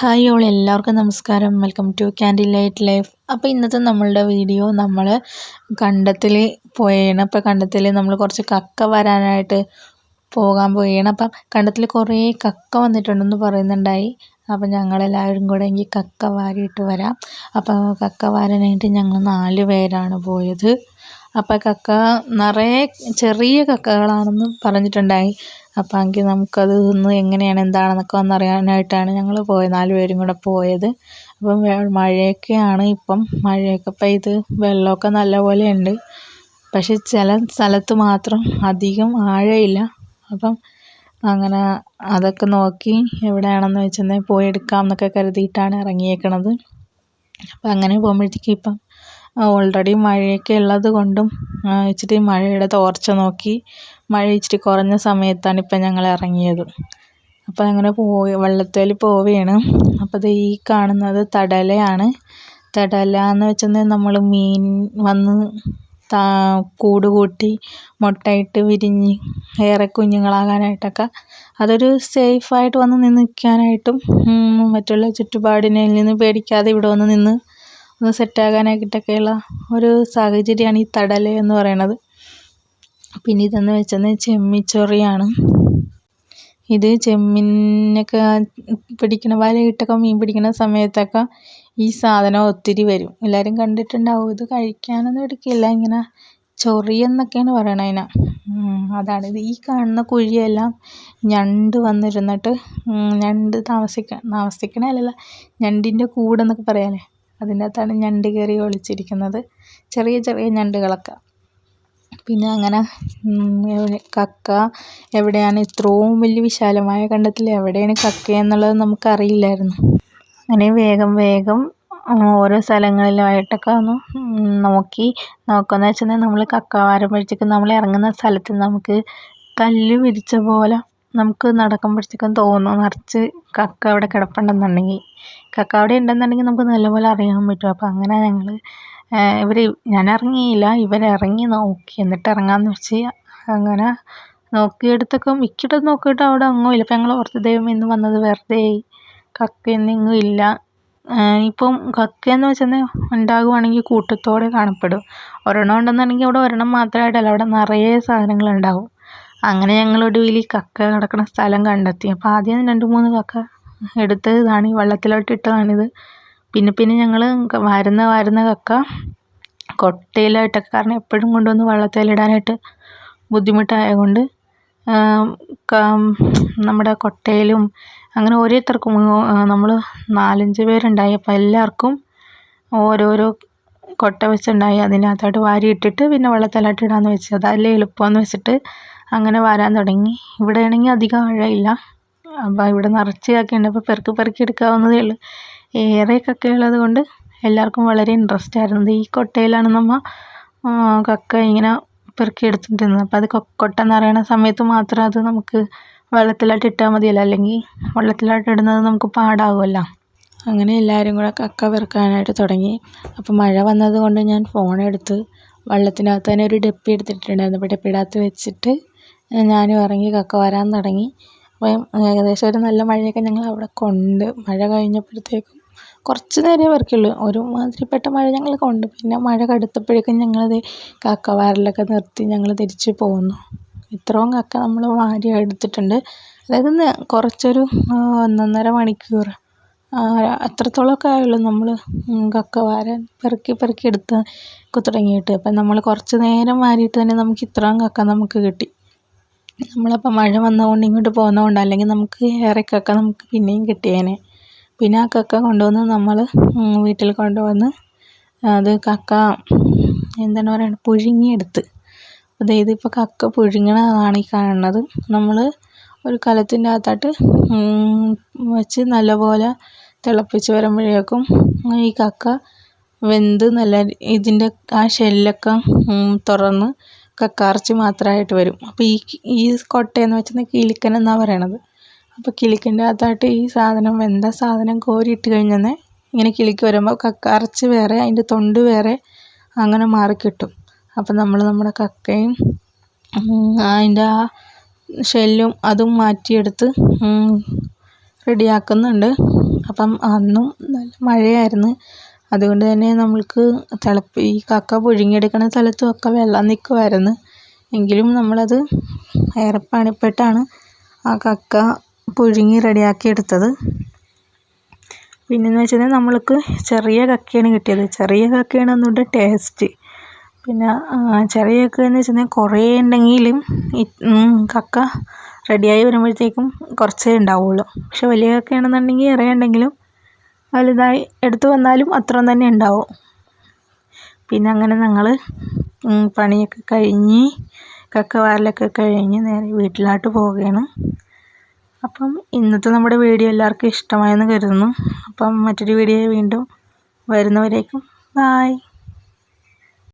Hi all എല്ലാവർക്കും നമസ്കാരം. Welcome to Candy Light Life അപ്പോൾ ഇന്നത്തെ നമ്മളുടെ വീഡിയോ നമ്മൾ കണ്ടത്തിൽ പോയാണ്. അപ്പോൾ കണ്ടത്തിൽ നമ്മൾ കുറച്ച് കക്ക വരാനായിട്ട് പോകാൻ പോവുകയാണ് അപ്പം കണ്ടത്തിൽ കുറേ കക്ക വന്നിട്ടുണ്ടെന്ന് പറയുന്നുണ്ടായി. അപ്പം ഞങ്ങളെല്ലാവരും കൂടെ എങ്കിൽ കക്ക വാരിയിട്ട് വരാം. അപ്പോൾ കക്ക വാരാനായിട്ട് ഞങ്ങൾ നാല് പേരാണ് പോയത്. അപ്പോൾ കക്ക നിറയെ ചെറിയ കക്കകളാണെന്ന് പറഞ്ഞിട്ടുണ്ടായി. അപ്പോൾ എങ്കിൽ നമുക്കത് ഒന്ന് എങ്ങനെയാണ് എന്താണെന്നൊക്കെ ഒന്ന് അറിയാനായിട്ടാണ് ഞങ്ങൾ പോയത് നാല് പേരും കൂടെ പോയത്. അപ്പം മഴയൊക്കെയാണ് ഇപ്പം. മഴയൊക്കെ പെയ്ത് വെള്ളമൊക്കെ നല്ലപോലെ ഉണ്ട് പക്ഷെ ചില സ്ഥലത്ത് മാത്രം അധികം ആഴമില്ല അപ്പം അങ്ങനെ അതൊക്കെ നോക്കി എവിടെയാണെന്ന് വെച്ചെന്നാൽ പോയി എടുക്കാം എന്നൊക്കെ കരുതിയിട്ടാണ് ഇറങ്ങിയേക്കണത്. അപ്പം അങ്ങനെ പോകുമ്പോഴത്തേക്കും ഇപ്പം ഓൾറെഡി മഴയൊക്കെ ഉള്ളത് കൊണ്ടും ഇച്ചിരി മഴയുടെ തോർച്ച നോക്കി മഴ ഇച്ചിരി കുറഞ്ഞ സമയത്താണ് ഇപ്പം ഞങ്ങൾ ഇറങ്ങിയത്. അപ്പം അങ്ങനെ പോയി വെള്ളത്തിൽ പോവുകയാണ് അപ്പോൾ ദേ ഈ കാണുന്നത് തടലയാണ്. തടല എന്ന് വെച്ചാൽ നമ്മൾ മീൻ വന്ന് കൂട് കൂട്ടി മുട്ടയിട്ട് വിരിഞ്ഞ് ഏറെ കുഞ്ഞുങ്ങളാകാനായിട്ടൊക്കെ അതൊരു സേഫായിട്ട് വന്ന് നിന്ന് നിൽക്കാനായിട്ടും മറ്റുള്ള ചുറ്റുപാടിനെ നിന്ന് പേടിക്കാതെ ഇവിടെ വന്ന് നിന്ന് ഒന്ന് സെറ്റാകാനായിട്ടൊക്കെയുള്ള ഒരു സാഹചര്യമാണ് ഈ തടല എന്ന് പറയണത് പിന്നെ ഇതെന്ന് വെച്ചാൽ ചെമ്മിച്ചൊറിയാണ്. ഇത് ചെമ്മീനൊക്കെ പിടിക്കണ വലയിട്ടൊക്കെ മീൻ പിടിക്കുന്ന സമയത്തൊക്കെ ഈ സാധനം ഒത്തിരി വരും. എല്ലാവരും കണ്ടിട്ടുണ്ടാവും ഇത് കഴിക്കാനൊന്നും എടുക്കില്ല ഇങ്ങനെ ചൊറിയെന്നൊക്കെയാണ് പറയണത് അതിനെ. അതാണ് ഇത്. ഈ കാണുന്ന കുഴിയെല്ലാം ഞണ്ട് വന്നിരുന്നിട്ട് ഞണ്ട് താമസിക്കാൻ താമസിക്കണല്ലോ ഞണ്ടിന്റെ കൂടെന്നൊക്കെ പറയാമല്ലേ അതിന്റെ അകത്താണ് ഞണ്ട് കയറി ഒളിച്ചിരിക്കുന്നത്. ചെറിയ ചെറിയ ഞണ്ടുകളൊക്കെ. പിന്നെ അങ്ങനെ കക്ക എവിടെയാണ് ഇത്രയും വലിയ വിശാലമായ കണ്ടത്തിൽ എവിടെയാണ് കക്ക എന്നുള്ളത് നമുക്കറിയില്ലായിരുന്നു. അങ്ങനെ വേഗം വേഗം ഓരോ സ്ഥലങ്ങളിലായിട്ടൊക്കെ ഒന്ന് നോക്കി. നോക്കുകയെന്ന് വെച്ചാൽ നമ്മൾ കക്ക വരുമ്പോഴത്തേക്കും നമ്മൾ ഇറങ്ങുന്ന സ്ഥലത്ത് നമുക്ക് കല്ല് വിരിച്ച പോലെ നമുക്ക് നടക്കുമ്പോഴത്തേക്കും തോന്നും നിറച്ച് കക്ക അവിടെ കിടപ്പുണ്ടെന്നുണ്ടെങ്കിൽ. കക്ക അവിടെ ഉണ്ടെന്നുണ്ടെങ്കിൽ നമുക്ക് നല്ലപോലെ അറിയാൻ പറ്റും. അപ്പോൾ അങ്ങനെ ഞങ്ങൾ ഇവർ ഞാൻ ഇറങ്ങിയില്ല ഇവരിറങ്ങി നോക്കി. എന്നിട്ട് ഇറങ്ങാമെന്ന് വെച്ച് അങ്ങനെ നോക്കിയെടുത്തൊക്കെ മിക്കിട്ട് നോക്കിയിട്ട് അവിടെ അങ്ങോ ഇല്ല. അപ്പം ഞങ്ങൾ ഓർത്തു ദൈവം ഇന്ന് വന്നത് വെറുതെ ആയി. കക്കയൊന്നും ഇല്ല. ഇപ്പം കക്കയെന്ന് വെച്ചാൽ ഉണ്ടാകുവാണെങ്കിൽ കൂട്ടത്തോടെ കാണപ്പെടും. ഒരെണ്ണം ഉണ്ടെന്നുണ്ടെങ്കിൽ അവിടെ ഒരെണ്ണം മാത്രമായിട്ടല്ല അവിടെ നിറയെ സാധനങ്ങളുണ്ടാവും അങ്ങനെ ഞങ്ങൾ ഒടുവിൽ കക്ക കിടക്കുന്ന സ്ഥലം കണ്ടെത്തി. അപ്പോൾ ആദ്യം രണ്ട് മൂന്ന് കക്ക എടുത്ത് ഇതാണ്. ഈ വെള്ളത്തിലോട്ട് ഇട്ടതാണിത്. പിന്നെ പിന്നെ ഞങ്ങൾ വരുന്ന വരുന്ന കക്ക കൊട്ടയിലായിട്ടൊക്കെ കാരണം എപ്പോഴും കൊണ്ടുവന്ന് വെള്ളത്തിലിടാനായിട്ട് ബുദ്ധിമുട്ടായതുകൊണ്ട് നമ്മുടെ കൊട്ടയിലും അങ്ങനെ ഓരോരുത്തർക്കും നമ്മൾ നാലഞ്ച് പേരുണ്ടായി. അപ്പോൾ എല്ലാവർക്കും ഓരോരോ കൊട്ട വെച്ചുണ്ടായി. അതിനകത്തോട്ട് വാരിയിട്ടിട്ട് പിന്നെ വെള്ളത്തിലോട്ട് ഇടാമെന്ന് വെച്ചു അതല്ലേ എളുപ്പമെന്ന് വെച്ചിട്ട് അങ്ങനെ വരാൻ തുടങ്ങി. ഇവിടെ ആണെങ്കിൽ അധികം ആഴമില്ല അപ്പോൾ ഇവിടെ നിറച്ച് കക്കയുണ്ട്. അപ്പോൾ പെറുക്കി പെറുക്കി എടുക്കാവുന്നതേ ഉള്ളൂ. ഏറെ കക്കയുള്ളത് കൊണ്ട് എല്ലാവർക്കും വളരെ ഇൻട്രസ്റ്റ് ആയിരുന്നു. ഈ കൊട്ടയിലാണ് നമ്മൾ കക്ക ഇങ്ങനെ പെറുക്കി എടുത്തിട്ടിരുന്നത്. അപ്പോൾ അത് കൊട്ട നിറയണ സമയത്ത് മാത്രം അത് നമുക്ക് വെള്ളത്തിലോട്ട് ഇട്ടാൽ മതിയല്ലോ. അല്ലെങ്കിൽ വെള്ളത്തിലോട്ട് ഇടുന്നത് നമുക്ക് പാടാകുമല്ലോ അങ്ങനെ എല്ലാവരും കൂടെ കക്ക പെറുക്കാനായിട്ട് തുടങ്ങി. അപ്പോൾ മഴ വന്നത് കൊണ്ട് ഞാൻ ഫോൺ എടുത്ത് വെള്ളത്തിനകത്ത് തന്നെ ഒരു ഡപ്പി എടുത്തിട്ടുണ്ടായിരുന്നു. അപ്പോൾ ഡപ്പിയുടെ വെച്ചിട്ട് ഞാനും ഇറങ്ങി കക്ക വരാൻ തുടങ്ങി. അപ്പം ഏകദേശം ഒരു നല്ല മഴയൊക്കെ ഞങ്ങൾ അവിടെ കൊണ്ട് മഴ കഴിഞ്ഞപ്പോഴത്തേക്കും കുറച്ച് നേരമേ പെറുക്കിയുള്ളൂ. ഒരുമാതിരിപ്പെട്ട മഴ ഞങ്ങൾ കൊണ്ട്. പിന്നെ മഴ കടുത്തപ്പോഴേക്കും ഞങ്ങളത് കക്ക വാരലൊക്കെ നിർത്തി ഞങ്ങൾ തിരിച്ച് പോന്നു. ഇത്രയും കക്ക നമ്മൾ വാരി എടുത്തിട്ടുണ്ട്. അതായത് കുറച്ചൊരു ഒന്നൊന്നര മണിക്കൂർ അത്രത്തോളമൊക്കെ ആയുള്ളൂ നമ്മൾ കക്ക വാരാൻ പെറുക്കി പെറുക്കി എടുത്ത് തുടങ്ങിയിട്ട്. അപ്പം നമ്മൾ കുറച്ച് നേരം വാരിയിട്ട് തന്നെ നമുക്ക് ഇത്രയും കക്ക നമുക്ക് കിട്ടി. നമ്മളപ്പം മഴ വന്നതുകൊണ്ട് ഇങ്ങോട്ട് പോകുന്നതുകൊണ്ട് അല്ലെങ്കിൽ നമുക്ക് ഏറെ കക്ക നമുക്ക് പിന്നെയും കിട്ടിയേനെ പിന്നെ ആ കക്ക കൊണ്ടുവന്ന് നമ്മൾ വീട്ടിൽ കൊണ്ടുവന്ന് അത് കക്ക എന്താണ് പറയുക പുഴുങ്ങിയെടുത്ത്. അതായത് ഇപ്പോൾ കക്ക പുഴുങ്ങണതാണ് ഈ കാണുന്നത്. നമ്മൾ ഒരു കലത്തിന്റെ അകത്തായിട്ട് വെച്ച് നല്ലപോലെ തിളപ്പിച്ച് വരുമ്പോഴേക്കും ഈ കക്ക വെന്ത് നല്ല ഇതിന്റെ ആ ഷെല്ലൊക്കെ തുറന്ന് കക്കയിറച്ചി മാത്രമായിട്ട് വരും. അപ്പോൾ ഈ ഈ കൊട്ടയെന്ന് വെച്ചാൽ കിലുക്കൻ എന്നാണ് പറയണത്? അപ്പോൾ കിലുക്കിന്റെ അകത്തായിട്ട് ഈ സാധനം വെന്ത സാധനം കോരിയിട്ട് കഴിഞ്ഞാൽ ഇങ്ങനെ കിലുക്കി വരുമ്പോൾ കക്കയിറച്ചി വേറെ അതിന്റെ തൊണ്ട് വേറെ അങ്ങനെ മാറി കിട്ടും. അപ്പോൾ നമ്മൾ നമ്മുടെ കക്കയും അതിന്റെ ആ ഷെല്ലും അതും മാറ്റിയെടുത്ത് റെഡിയാക്കുന്നുണ്ട്. അപ്പം അന്നും നല്ല മഴയായിരുന്നു. അതുകൊണ്ട് തന്നെ നമ്മൾക്ക് തിളപ്പി ഈ കക്ക പുഴുങ്ങിയെടുക്കുന്ന സ്ഥലത്തുമൊക്കെ വെള്ളം നിൽക്കുമായിരുന്നു. എങ്കിലും നമ്മളത് ഏറെ പണിപ്പെട്ടാണ് ആ കക്ക പുഴുങ്ങി റെഡിയാക്കി എടുത്തത് പിന്നെയെന്ന് വെച്ചാൽ നമ്മൾക്ക് ചെറിയ കക്കയാണ് കിട്ടിയത്. ചെറിയ കക്കയാണ് ഒന്നുകൂടെ ടേസ്റ്റ്. പിന്നെ ചെറിയ കക്ക എന്ന് വെച്ചിട്ടുണ്ടെങ്കിൽ കുറേ ഉണ്ടെങ്കിലും കക്ക റെഡിയായി വരുമ്പോഴത്തേക്കും കുറച്ചേ ഉണ്ടാവുള്ളൂ. പക്ഷെ വലിയ കക്കയാണെന്നുണ്ടെങ്കിൽ ഏറെ ഉണ്ടെങ്കിലും വലുതായി എടുത്തു വന്നാലും അത്രയും തന്നെ ഉണ്ടാവും. പിന്നെ അങ്ങനെ ഞങ്ങൾ പണിയൊക്കെ കഴിഞ്ഞ് കക്ക വാരലൊക്കെ കഴിഞ്ഞ് നേരെ വീട്ടിലോട്ട് പോവുകയാണ്. അപ്പം ഇന്നത്തെ നമ്മുടെ വീഡിയോ എല്ലാവർക്കും ഇഷ്ടമായെന്ന് കരുതുന്നു. അപ്പം മറ്റൊരു വീഡിയോ വീണ്ടും വരുന്നവരേക്കും ബായ്